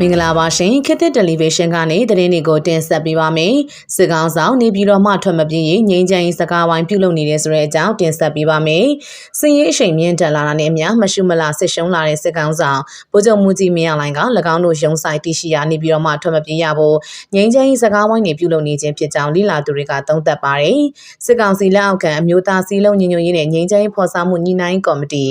မင်္ဂလာပါရှင်ခေတ်သစ်တယ်လီဗေးရှင်းကနေသတင်းတွေကိုတင်ဆက်ပေးပါမယ်စစ်ကောင်ဆောင်နေပြည်တော်မှထွက်မပြေးရင်ငိမ့်ချမ်းရေးစကားဝိုင်းပြုလုပ်နေတယ်ဆိုတဲ့အကြောင်းတင်ဆက်ပေးပါမယ်စင်ရေးအချိန်မြင့်တက်လာတာနဲ့အမျှမရှုမလားစစ်ရှုံးလာတဲ့စစ်ကောင်ဆောင်ဗိုလ်ချုပ်မူကြီးမင်းအောင်လိုင်က၎င်းတို့ရုံးဆိုင်တရှိရာနေပြည်တော်မှထွက်မပြေးရဖို့ငိမ့်ချမ်းရေးစကားဝိုင်းတွေပြုလုပ်နေခြင်းဖြစ်ကြောင်းလိလာသူတွေကသုံးသပ်ပါတယ်စစ်ကောင်စီလက်အောက်ခံအမျိုးသားစည်းလုံးညီညွတ်ရေးနဲ့ငိမ့်ချမ်းရေးဖော်ဆောင်မှုညီနိုင်ကော်မတီ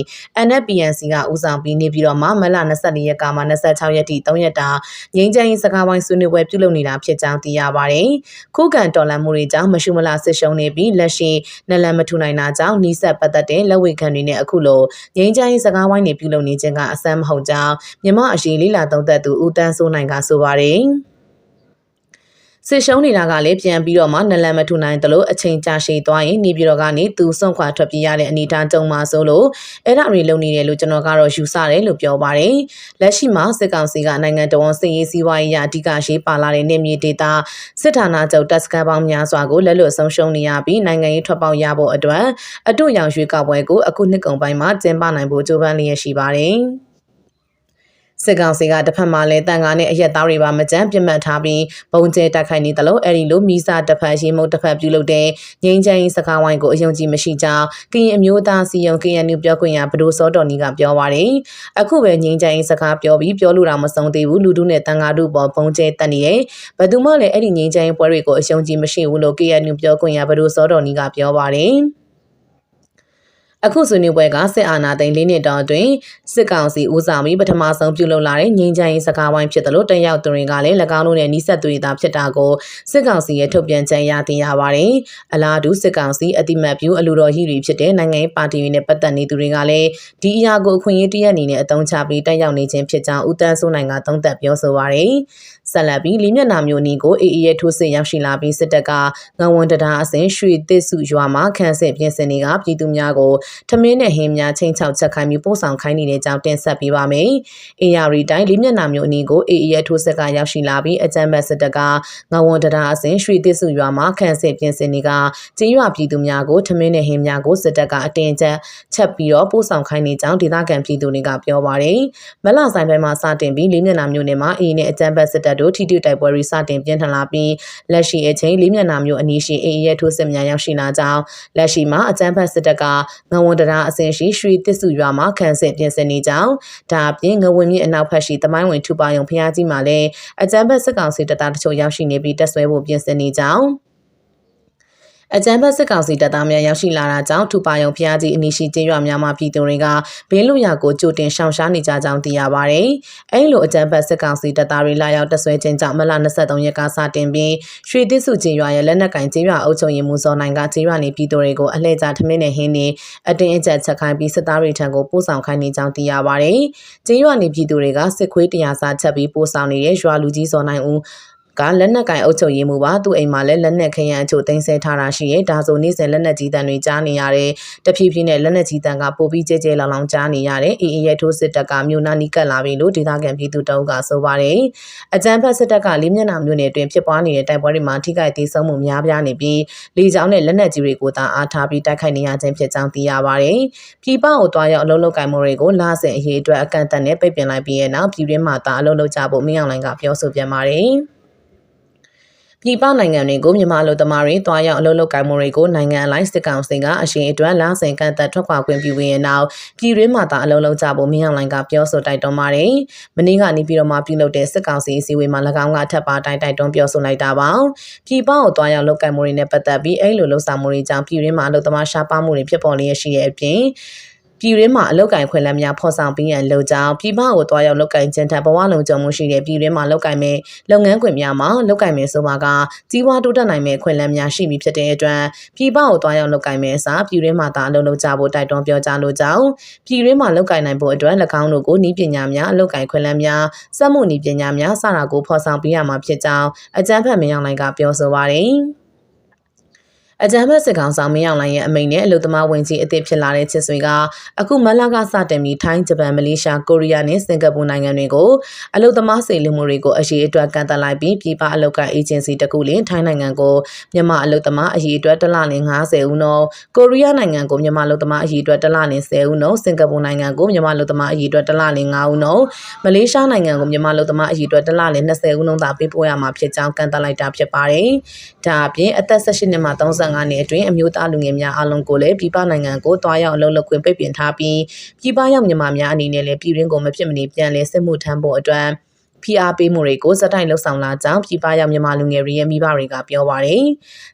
NFPNC ကဦးဆောင်ပြီးနေပြည်တော်မှာမလ24ရက်ကမှ26ရက်ထိ3ရက်တာငိမ့်ချမ်းရေးစကားဝိုင်းဆွေးနွေးပွဲပြုလုပ်နေတာဖြစ်ကြောင်းသိရပါတယ်။ခုခံတော်လှန်မှုတွေကြောင့်မရှုမလားဆစ်ရှုံနေပြီးလက်ရှိနလန်မထူနိုင်တာကြောင့်နှိစက်ပတ်သက်တဲ့လက်ဝေခံတွေနဲ့အခုလိုငိမ့်ချမ်းရေးစကားဝိုင်းတွေပြုလုပ်နေခြင်းကအဆန်းမဟုတ်ကြောင်းမြမအရေးလေးလာသုံးသက်သူဦးတန်းစိုးနိုင်ကဆိုပါတယ်။ စစ်ရှုံးနေတာကလည်းပြန်ပြီးတော့မှနလန်မထူနိုင်တယ်လို့အချိန်ကြာရှည်သွားရင်နေပြည်တော်ကနေသူစွန့်ခွာထွက်ပြေးရတဲ့အနေအထားကြုံမှာဆိုလို့အဲ့ဒါတွေလုပ်နေတယ်လို့ကျွန်တော်ကတော့ယူဆတယ်လို့ပြောပါတယ်လက်ရှိမှာစစ်ကောင်စီကနိုင်ငံတော်စည်ရေးစည်းဝါးရေးအဓိကရှိပါလာတဲ့နေမြေဒေသစစ်ဌာနချုပ်တပ်စကန်ပေါင်းများစွာကိုလက်လွတ်ဆုံးရှုံးနေရပြီးနိုင်ငံရေးထွက်ပေါက်ရဖို့အတွက်အတူရောင်ရွှေကောက်ပွဲကိုအခုနှစ်ကုန်ပိုင်းမှာကျင်းပနိုင်ဖို့ကြိုးပမ်းလျက်ရှိပါတယ် စစ်ကောင်စီကတစ်ဖက်မှာလည်းတန်ကားနဲ့အရက်သားတွေပါမကြမ်းပြစ်မှတ်ထားပြီးပုံကျဲတိုက်ခိုက်နေတယ်လို့အဲ့ဒီလိုမိစာတစ်ဖက်ရေမုတ်တစ်ဖက်ပြုလုပ်တဲ့ငိမ့်ချမ်းစကားဝိုင်းကိုအယုံကြည်မရှိကြောင်းကရင်အမျိုးသားစီယုံ KNU ပြောခွင့်ရဘဒိုစောတော်နီကပြောပါတယ်အခုပဲငိမ့်ချမ်းစကားပြောပြီးပြောလို့တော့မဆုံးသေးဘူးလူတို့နဲ့တန်ကားတို့ပေါ်ပုံကျဲတက်နေတယ်ဘယ်သူမှလည်းအဲ့ဒီငိမ့်ချမ်းပွဲတွေကိုအယုံကြည်မရှိဘူးလို့ KNU ပြောခွင့်ရဘဒိုစောတော်နီကပြောပါတယ် အခုဆွေးနွေးပွဲကစစ်အာဏာသိမ်းလေးနှစ်တောင်အတွင်းစစ်ကောင်စီဦးဆောင်ပြီးပထမဆုံးပြုလုပ်လာတဲ့ငြိမ်းချမ်းရေးစကားဝိုင်းဖြစ်တယ်လို့တက်ရောက်သူတွေကလည်း၎င်းတို့နဲ့နှိဆက်သူတွေသာဖြစ်တာကိုစစ်ကောင်စီရဲ့ထုတ်ပြန်ချက်ရသိရပါတယ်။အလားတူစစ်ကောင်စီအတိမတ်ပြုအလူတော်ကြီးတွေဖြစ်တဲ့နိုင်ငံရေးပါတီတွေနဲ့ပတ်သက်နေသူတွေကလည်းဒီအရာကိုအခွင့်အရေးတရက်အနေနဲ့အသုံးချပြီးတက်ရောက်နေခြင်းဖြစ်ကြောင်းဦးတန်းစိုးနိုင်ကသုံးသပ်ပြောဆိုပါတယ်။ ဆက်လက်ပြီးလေးမျက်နှာမျိုးနီကိုအေအေရဲ့ထိုးစစ်ရောက်ရှိလာပြီးစစ်တပ်ကငဝန်တရာအစဉ်ရွှေသစ်စုရွာမှာခန့်စစ်ပြင်ဆင်နေကပြည်သူများကိုထမင်းနဲ့ဟင်းများချင်းချောက်ချက်ခိုင်းပြီးပို့ဆောင်ခိုင်းနေတဲ့ကြောင်းတင်ဆက်ပေးပါမယ်။အေယာရီတိုင်းလေးမျက်နှာမျိုးအနီကိုအေအေရဲ့ထိုးစစ်ကရောက်ရှိလာပြီးအကြမ်းဖက်စစ်တပ်ကငဝန်တရာအစဉ်ရွှေသစ်စုရွာမှာခန့်စစ်ပြင်ဆင်နေကကျင်းရွာပြည်သူများကိုထမင်းနဲ့ဟင်းများကိုစစ်တပ်ကအတင်းကျပ်ချက်ပြီးတော့ပို့ဆောင်ခိုင်းနေကြောင်းဒေသခံပြည်သူတွေကပြောပါတယ်။မလဆိုင်ဘက်မှာစတင်ပြီးလေးမျက်နှာမျိုးနယ်မှာအေအေနဲ့အကြမ်းဖက်စစ်တပ်တို့ထိတွေ့တိုက်ပွဲတွေစတင်ပြင်းထန်လာပြီးလက်ရှိအချိန်လေးမျက်နှာမျိုးအနီးရှိအေအေရဲ့ထိုးစစ်များရောက်ရှိလာကြောင်းလက်ရှိမှာအကြမ်းဖက်စစ်တပ်ကငဝန်တရာအစဉ်ရှိရွှေတစ်စုရွာမှာခံစစ်ပြင်ဆင်နေကြောင်းဒါအပြင်ငဝင်မြင့်အနောက်ဖက်ရှိတမိုင်းဝင်ထူပါယုံဖျားကြီးမှာလည်းအကြမ်းဖက်စစ်ကောင်စီတပ်သားတချို့ရောက်ရှိနေပြီးတက်ဆွဲဖို့ပြင်ဆင်နေကြောင်း အကြမ်းဖက်စစ်ကောင်စီတပ်သားများရောက်ရှိလာတာကြောင့်ထူပါယုံဖျားကြီးအနီးရှိကျေးရွာများမှာပြည်သူတွေကဘေးလွတ်ရာကိုကြိုတင်ရှောင်ရှားနေကြကြောင်းသိရပါဗျ။အဲလိုအကြမ်းဖက်စစ်ကောင်စီတပ်သားတွေလာရောက်တပ်ဆွဲခြင်းကြောင့်မလ23ရက်ကစတင်ပြီးရွှေသစ်စုကျေးရွာရဲ့လက်နက်ကင်ကျေးရွာအုပ်ချုပ်ရေးမှူးစောနိုင်ကကျေးရွာနေပြည်သူတွေကိုအလှည့်ကျထမင်းနဲ့ဟင်းနေအတင်းအကျပ်ချက်ခိုင်းပြီးစစ်သားတွေထံကိုပို့ဆောင်ခိုင်းနေကြောင်းသိရပါဗျ။ကျေးရွာနေပြည်သူတွေကစစ်ခွေးတရားစာချက်ပြီးပို့ဆောင်နေတဲ့ရွာလူကြီးစောနိုင်ဦး ကလက်နက်ကင်အုပ်ချုပ်ရေးမှုပါသူ့အိမ်မှာလည်းလက်နက်ခရမ်းအချို့တင်ဆက်ထားတာရှိရဲ့ဒါဆိုနေ့စဉ်လက်နက်ကြီးတန်တွေကြားနေရတယ်တဖြည်းဖြည်းနဲ့လက်နက်ကြီးတန်ကပိုပြီးကြဲကြဲလောင်လောင်ကြားနေရတယ်အေးအေးရဲ့ထိုးစစ်တပ်ကမြို့နာနီးကပ်လာပြီလို့ဒေသခံပြည်သူတအုပ်ကဆိုပါတယ်အကြမ်းဖက်စစ်တပ်ကလေးမျက်နှာမြို့နယ်အတွင်းဖြစ်ပွားနေတဲ့တိုက်ပွဲတွေမှာထိခိုက်သေးဆုံးမှုများပြားနေပြီးလေကြောင်းနဲ့လက်နက်ကြီးတွေကိုသာအားထားပြီးတိုက်ခိုက်နေရခြင်းဖြစ်ကြောင်းသိရပါတယ်ပြည်ပကိုတွားရောက်အလုံးလုံးကင်မှုတွေကိုလာစဉ်အရေးအတွက်အကန့်အသတ်နဲ့ပိတ်ပင်လိုက်ပြီးတဲ့နောက်ပြည်တွင်းမှာသာအလုံးလုံးကြဖို့မင်းအောင်လှိုင်ကပြောဆိုပြန်ပါတယ် ပြည်ပနိုင်ငံတွေကိုမြန်မာလူသမားတွေတွားရောက်အလုပ်လုပ်ကိုင်မှုတွေကိုနိုင်ငံအလိုက်စစ်ကောင်စီကအရှင်အတွက်လမ်းစဉ်ကန့်သက်ထွက်ခွာခွင့်ပြုပြီးတဲ့နောက်ပြည်တွင်းမှာသာအလုပ်လုပ်ကြဖို့မင်းအောင်လှိုင်ကပြောဆိုတိုက်တွန်းပါတယ်။မနေ့ကနေပြီးတော့မှပြုလုပ်တဲ့စစ်ကောင်စီအစည်းအဝေးမှာ၎င်းကထပ်ပါတိုင်းတိုက်တွန်းပြောဆိုလိုက်တာပါ။ပြည်ပကိုတွားရောက်လုပ်ကိုင်မှုတွေနဲ့ပတ်သက်ပြီးအဲ့လိုလှုပ်ဆောင်မှုတွေကြောင့်ပြည်တွင်းမှာအလုပ်သမားရှားပါမှုတွေဖြစ်ပေါ်လျက်ရှိတဲ့အပြင် ပြည်တွင်းမှာအလုတ်ကင်ခွင့်လန်းများဖော်ဆောင်ပြီးရန်လုပ်ကြောင်းပြည်ပကိုတွားရောက်လုတ်ကင်ခြင်းထက်ဘဝလုံးကြုံမှုရှိတဲ့ပြည်တွင်းမှာလုတ်ကင်မဲ့လုပ်ငန်းခွင်များမှာလုတ်ကင်မဲ့ဆိုပါကကြီးပွားတိုးတက်နိုင်မဲ့ခွင့်လန်းများရှိပြီဖြစ်တဲ့အတွက်ပြည်ပကိုတွားရောက်လုတ်ကင်မဲ့အစားပြည်တွင်းမှာသာအလုပ်လုပ်ကြဖို့တိုက်တွန်းပြောကြားလိုကြောင်းပြည်တွင်းမှာလုတ်ကင်နိုင်ဖို့အတွက်၎င်းတို့ကိုဤပညာများအလုတ်ကင်ခွင့်လန်းများစက်မှုဤပညာများစတာကိုဖော်ဆောင်ပေးရမှာဖြစ်ကြောင်းအကြမ်းဖက်မင်းအောင်လိုင်ကပြောဆိုပါတယ် အကြမ်းဖက်စစ်ကောင်ဆောင်မင်းအောင်လှိုင်ရဲ့အမိန့်နဲ့အလုသမားဝင်ကြီးအသစ်ဖြစ်လာတဲ့ချစ်ဆွေကအခုမလကစတင်ပြီးထိုင်းဂျပန်မလေးရှားကိုရီးယားနဲ့စင်ကာပူနိုင်ငံတွေကိုအလုသမားစေလူမှုတွေကိုအရေးအတွက်ကန့်သတ်လိုက်ပြီးပြည်ပအလုကအေဂျင်စီတစ်ခုလင်းထိုင်းနိုင်ငံကိုမြန်မာအလုသမားအရေးအတွက်တစ်လလ90ဦးနှုန်းကိုရီးယားနိုင်ငံကိုမြန်မာအလုသမားအရေးအတွက်တစ်လလ10ဦးနှုန်းစင်ကာပူနိုင်ငံကိုမြန်မာအလုသမားအရေးအတွက်တစ်လလ9ဦးနှုန်းမလေးရှားနိုင်ငံကိုမြန်မာအလုသမားအရေးအတွက်တစ်လလ20ဦးနှုန်းသာပေးပို့ရမှာဖြစ်ကြောင်းကန့်သတ်လိုက်တာဖြစ်ပါတယ်။ဒါအပြင်အသက်18နှစ်မှ35နှစ်အတွင်းအမျိုးသားလူငယ်များအလုံးကိုလည်းပြည်ပနိုင်ငံကိုတွားရောက်အလုပ်လုပ်ခွင့်ပိတ်ပင်ထားပြီးပြည်ပရောက်မြန်မာများအနေနဲ့လည်းပြည်တွင်းကိုမဖြစ်မနေပြန်လည်စစ်မှုထမ်းဖို့အတွက် ဖိအားပေးမှုတွေကိုစတိုင်လှုပ်ဆောင်လာကြောင်းပြည်ပရောက်မြန်မာလူငယ်တွေရဲ့မိဘတွေကပြောပါရယ်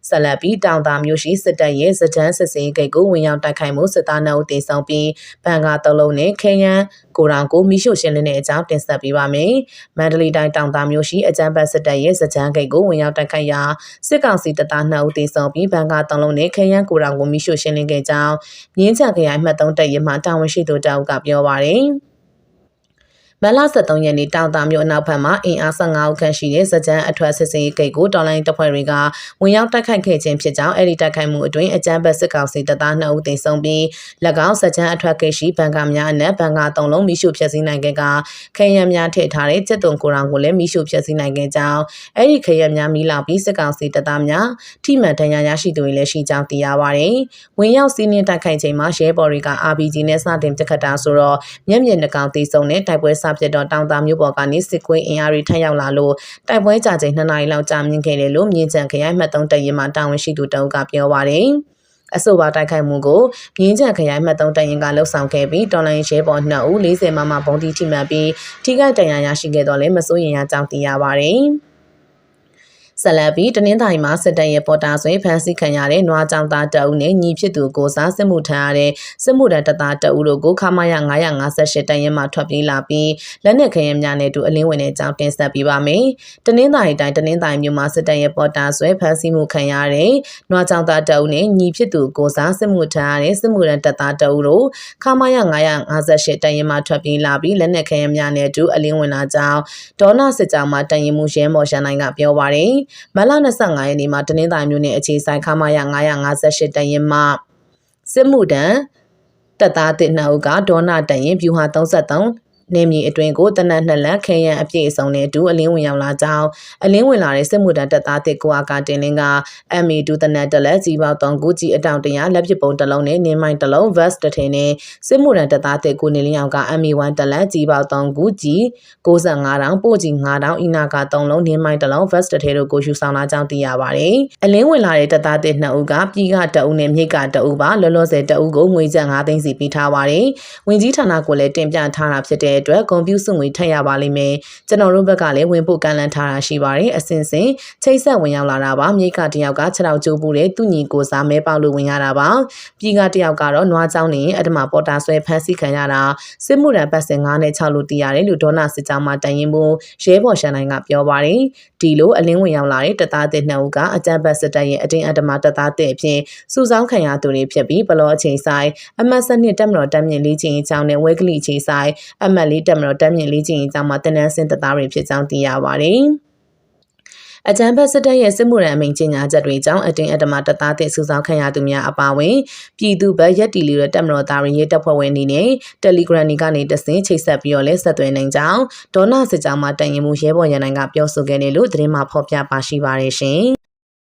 ဆက်လက်ပြီးတောင်တာမျိုးရှိစစ်တပ်ရဲ့စကြမ်းစစ်စင်ဂိတ်ကိုဝင်ရောက်တိုက်ခိုက်မှုစစ်သားနှုတ်တင်ဆောင်ပြီးဘန်ကာသုံးလုံးနဲ့ခေယံကိုရောင်ကိုမိရှုရှင်းလင်းတဲ့အကြောင်းတင်ဆက်ပေးပါမယ်။မန္တလေးတိုင်းတောင်တာမျိုးရှိအကြမ်းဖက်စစ်တပ်ရဲ့စကြမ်းဂိတ်ကိုဝင်ရောက်တိုက်ခိုက်ရာစစ်ကောင်စီတပ်သား2ဦးသေဆုံးပြီးဘန်ကာသုံးလုံးနဲ့ခေယံကိုရောင်ကိုမိရှုရှင်းလင်းခဲ့ကြောင်းမြင်းချခရိုင်မှတ်သုံးတပ်ရမှတာဝန်ရှိသူတအုပ်ကပြောပါရယ်။ မလ23ရက်နေ့တောင်တာမြို့အနောက်ဘက်မှာအင်အား15ဦးခန့်ရှိတဲ့စကြမ်းအထွတ်စစ်စင်ရေးဂိတ်ကိုတော်လိုင်းတပ်ဖွဲ့တွေကဝင်ရောက်တိုက်ခိုက်ခဲ့ခြင်းဖြစ်ကြောင်းအဲ့ဒီတိုက်ခိုက်မှုအတွင်းအကြမ်းဖက်စစ်ကောင်စီတပ်သား2ဦးသေဆုံးပြီး၎င်းစကြမ်းအထွတ်ဂိတ်ရှိဘန်ကာများအနက်ဘန်ကာ3လုံးမိရှုဖျက်ဆီးနိုင်ခဲ့ကခရံများထည့်ထားတဲ့စစ်တုံကိုရောင်ကိုလည်းမိရှုဖျက်ဆီးနိုင်ခဲ့ကြောင်းအဲ့ဒီခရံများမိလာပြီးစစ်ကောင်စီတပ်သားများထိမှန်ဒဏ်ရာရရှိသူတွေလည်းရှိကြောင်းသိရပါတယ်။ဝင်ရောက်စီးနင်းတိုက်ခိုက်ချိန်မှာရဲဘော်တွေက RPG နဲ့စတင်ပစ်ခတ်တာဆိုတော့မျက်မြင်နှကောင်သေဆုံးတဲ့တိုက်ပွဲစဖြစ်တော့တောင်တာမျိုးပေါ်ကနေစစ်ကွင်းအင်အားတွေထပ်ရောက်လာလို့တိုက်ပွဲကြချိန်2နာရီလောက်ကြာမြင့်ခဲ့တယ်လို့မြင်းချန်ခရိုင်မှတ်သုံးတရင်မှတာဝန်ရှိသူတအုပ်ကပြောပါတယ်အဆိုပါတိုက်ခိုက်မှုကိုမြင်းချန်ခရိုင်မှတ်သုံးတရင်ကလှုပ်ဆောင်ခဲ့ပြီးတော်လိုင်းရဲဘော်2ဦး40မမဘုံတီထိမှန်ပြီးထိခိုက်ဒဏ်ရာရရှိခဲ့တော့လည်းမစိုးရင်ရကြောင်းသိရပါတယ်။ ဆက်လက်ပြီးတနင်္သာရီမှာစစ်တပ်ရဲ့ပေါ်တာဆွေဖမ်းဆီးခံရတဲ့နွားကြောင်သားတအုပ်နဲ့ညီဖြစ်သူကိုစားစစ်မှုထမ်းရတဲ့စစ်မှုထမ်းတပ်သားတအုပ်တို့ကိုခမာရ958တန်ရင်မှထွက်ပြေးလာပြီးလက်နက်ခဲယမ်းများနဲ့တူအလင်းဝင်တဲ့အကြောင်းတင်ဆက်ပေးပါမယ်။တနင်္သာရီတိုင်းတနင်္သာရီမြို့မှာစစ်တပ်ရဲ့ပေါ်တာဆွေဖမ်းဆီးမှုခံရတဲ့နွားကြောင်သားတအုပ်နဲ့ညီဖြစ်သူကိုစားစစ်မှုထမ်းရတဲ့စစ်မှုထမ်းတပ်သားတအုပ်တို့ခမာရ958တန်ရင်မှထွက်ပြေးလာပြီးလက်နက်ခဲယမ်းများနဲ့တူအလင်းဝင်လာကြောင်းဒေါနာစစ်ကြောင်မှတန်ရင်မှုရဲမော်ရှန်နိုင်ကပြောပါရယ်မလ25ရက်နေ့မှာတနင်္သာရီမြို့နယ်အခြေဆိုင်ခမာရ958တရင်မှစစ်မှုတန်းတပ်သားတစ်နှစ်ဦးကဒေါနာတရင်ဗျူဟာ33 နေမြေအတွင်းကိုတနက်နှစ်လက်ခဲရန်အပြည့်အစုံနဲ့အတူအလင်းဝင်ရောက်လာကြောင်းအလင်းဝင်လာတဲ့စစ်မှုထမ်းတပ်သားတစ်ကိုအာကတင်လင်းက MA2 တနက်တလက်ကြီးပေါ3ခုကြီးအတောင်တရာလက်ပစ်ပုံတစ်လုံးနဲ့နင်းမိုင်းတစ်လုံး vest တစ်ထည်နဲ့စစ်မှုထမ်းတပ်သားတစ်ကိုနေလင်းအောင်က MA1 တလက်ကြီးပေါ3ခုကြီး65တောင်ပို့ကြီး9တောင်အီနာက3လုံးနင်းမိုင်းတစ်လုံး vest တစ်ထည်တို့ကိုယူဆောင်လာကြောင်းသိရပါတယ်။အလင်းဝင်လာတဲ့တပ်သားတစ်2ဦးကပြည်ကတအုပ်နဲ့မြိတ်ကတအုပ်ပါလောလောဆယ်တအုပ်ကိုငွေကျပ်9သိန်းစီပေးထားပါတယ်။ဝင်ကြီးဌာနကိုလည်းတင်ပြထားတာဖြစ်တဲ့အတွက်ကွန်ပျူတာငွေထပ်ရပါလိမ့်မယ်ကျွန်တော်တို့ဘက်ကလည်းဝင်ဖို့ကန့်လန့်ထားတာရှိပါတယ်အစင်စင်ချိတ်ဆက်ဝင်ရောက်လာတာပါမြိတ်ကတယောက်ကခြေထောက်ကျိုးပူတဲ့သူ့ညီကိုစားမဲပေါက်လို့ဝင်ရတာပါပြည်ကတယောက်ကတော့နွားချောင်းနေအတမပေါ်တာဆွဲဖမ်းဆီးခံရတာစစ်မှုရန်ပတ်စင်9နဲ့6လို့တည်ရတယ်လို့ဒေါနာစစ်ကြောင်းမှတန်ရင်မှုရဲဘော်ရှန်နိုင်ကပြောပါတယ်ဒီလိုအလင်းဝင်ရောက်လာတဲ့တပ်သားတဲ့နှစ်ဦးကအကြမ်းဖက်စစ်တပ်ရဲ့အတင်းအဓမ္မတပ်သားတဲ့အဖြစ်စုဆောင်းခံရသူတွေဖြစ်ပြီးဘလောအချိန်ဆိုင်အမတ်စနစ်တက်မတော်တက်မြင့်လေးချင်းအကြောင်းနဲ့ဝဲကလိချိန်ဆိုင်အမတ်လေးတက်မတော်တက်မြင့်လေးချင်းအကြောင်းမှာတင်နန်းစင်တပ်သားတွေဖြစ်ကြောင်းသိရပါတယ်။အကြံဖက်စစ်တပ်ရဲ့စစ်မှုရန်အမိန့်ကြေညာချက်တွေကြောင့်အတင်းအဓမ္မတပ်သားတဲ့စုဆောင်းခံရသူများအပါအဝင်ပြည်သူ့ဘက်ရက်တီလီရဲ့တပ်မတော်သားရင်းရဲတပ်ဖွဲ့ဝင်တွေနဲ့ Telegram တွေကနေတဆင့်ချိတ်ဆက်ပြီးတော့လဲဆက်သွယ်နိုင်ကြောင်းဒေါနာစစ်ကြောင်းမှတန်ရင်မှုရဲဘော်ရန်နိုင်ကပြောဆိုခဲ့တယ်လို့သတင်းမှဖော်ပြပါရှိပါတယ်ရှင်။